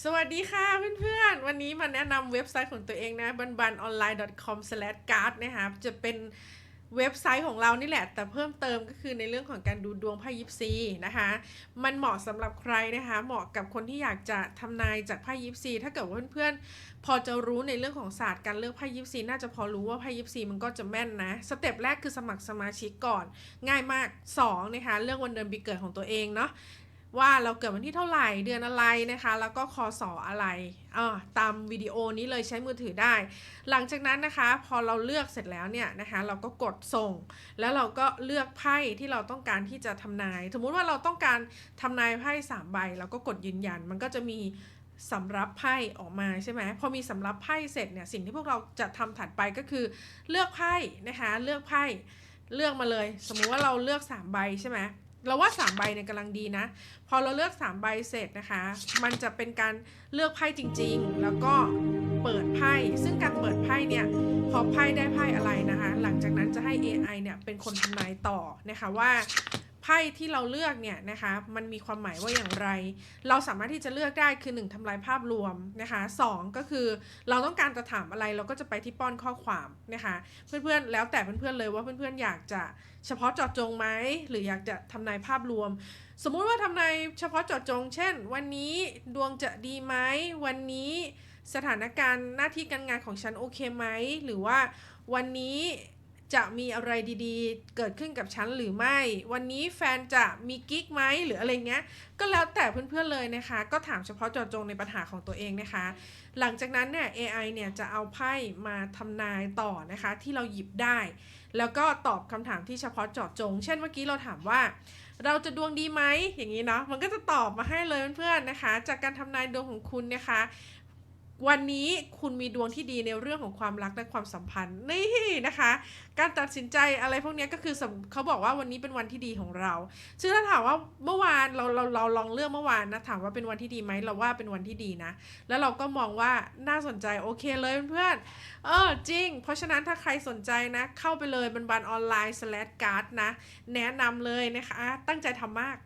สวัสดีค่ะเพื่อนๆ วันนี้มาแนะนำเว็บไซต์ของตัวเองนะบันบันออนไลน์ com card นะคะจะเป็นเว็บไซต์ของเรานี่แหละ แต่เพิ่มเติมก็คือในเรื่องของการดูดวงไพ่ยิปซีนะคะ มันเหมาะสำหรับใครนะคะ เหมาะกับคนที่อยากจะทำนายจากไพ่ยิปซีถ้าเกิดว่าเพื่อนๆ พอจะรู้ในเรื่องของศาสตร์การเลือกไพ่ยิปซีน่าจะพอรู้ว่าไพ่ยิปซีมันก็จะแม่นนะ สเต็ปแรกคือสมัครสมาชิกก่อน ง่ายมาก2นะคะ เลือกวันเดือนปีเกิดของตัวเองเนาะ ว่าเราเกิดวันที่เท่าไหร่เดือนอะไรนะคะ แล้วก็คอสออะไรอ่าตามวิดีโอนี้เลยใช้มือถือได้ หลังจากนั้นนะคะ พอเราเลือกเสร็จแล้วเนี่ยนะคะ เราก็กดส่ง แล้วเราก็เลือกไพ่ที่เราต้องการที่จะทำนาย สมมุติว่าเราต้องการทำนายไพ่สามใบเราก็กดยืนยัน มันก็จะมีสำรับไพ่ออกมาใช่ไหมพอมีสำรับไพ่เสร็จเนี่ยสิ่งที่พวกเราจะทำถัดไปก็คือ เลือกไพ่นะคะ เลือกไพ่เลือกมาเลย สมมุติว่าเราเลือกสามใบใช่ไหม เราว่า3ใบเนี่ยกำลังดีนะ พอเราเลือก3ใบเสร็จนะคะ มันจะเป็นการเลือกไพ่จริงๆ แล้วก็เปิดไพ่ ซึ่งการเปิดไพ่เนี่ยพอไพ่ได้ไพ่อะไรนะคะ หลังจากนั้นจะให้ AI เนี่ยเป็นคนทำนายต่อนะคะว่า ไพ่ที่เราเลือกเนี่ยนะคะมันมีความหมายว่าอย่างไร เราสามารถที่จะเลือกได้คือ 1ทำลายภาพรวมนะคะ2ก็คือเราต้องการจะถามอะไรเราก็จะไปที่ป้อนข้อความนะคะเพื่อนๆแล้วแต่เพื่อนๆเลยว่าเพื่อนๆอยากจะเฉพาะเจาะจงไหมหรืออยากจะทำนายภาพรวม สมมุติว่าทำนายเฉพาะเจาะจง เช่น วันนี้ดวงจะดีไหมวันนี้สถานการณ์หน้าที่การงานของฉันโอเคไหมหรือว่าวันนี้ จะมีอะไรดีๆ เกิดขึ้นกับฉันหรือไม่ วันนี้แฟนจะมีกิ๊กไหมหรืออะไรเงี้ย ก็แล้วแต่เพื่อนๆเลยนะคะ ก็ถามเฉพาะเจาะจงในปัญหาของตัวเองนะคะ หลังจากนั้นเนี่ย AI เนี่ยจะเอาไพ่มาทำนายต่อนะคะ ที่เราหยิบได้ แล้วก็ตอบคำถามที่เฉพาะเจาะจง เช่นเมื่อกี้เราถามว่า เราจะดวงดีไหมอย่างนี้เนาะ มันก็จะตอบมาให้เลยเพื่อนๆนะคะ จากการทำนายดวงของคุณนะคะ วันนี้คุณมีดวงที่ดีในเรื่องของความรักและความสัมพันธ์นี่นะคะ การตัดสินใจอะไรพวกนี้ก็คือเขาบอกว่าวันนี้เป็นวันที่ดีของเราซึ่งถ้าถามว่าเมื่อวานเราเราเราลองเลือกเมื่อวานนะถามว่าเป็นวันที่ดีไหมเราว่าเป็นวันที่ดีนะ แล้วเราก็มองว่าน่าสนใจโอเคเลยเพื่อนเออจริง เพราะฉะนั้นถ้าใครสนใจนะ เข้าไปเลยบันบันออนไลน์ slash card นะ แนะนำเลยนะคะ ตั้งใจทำมาก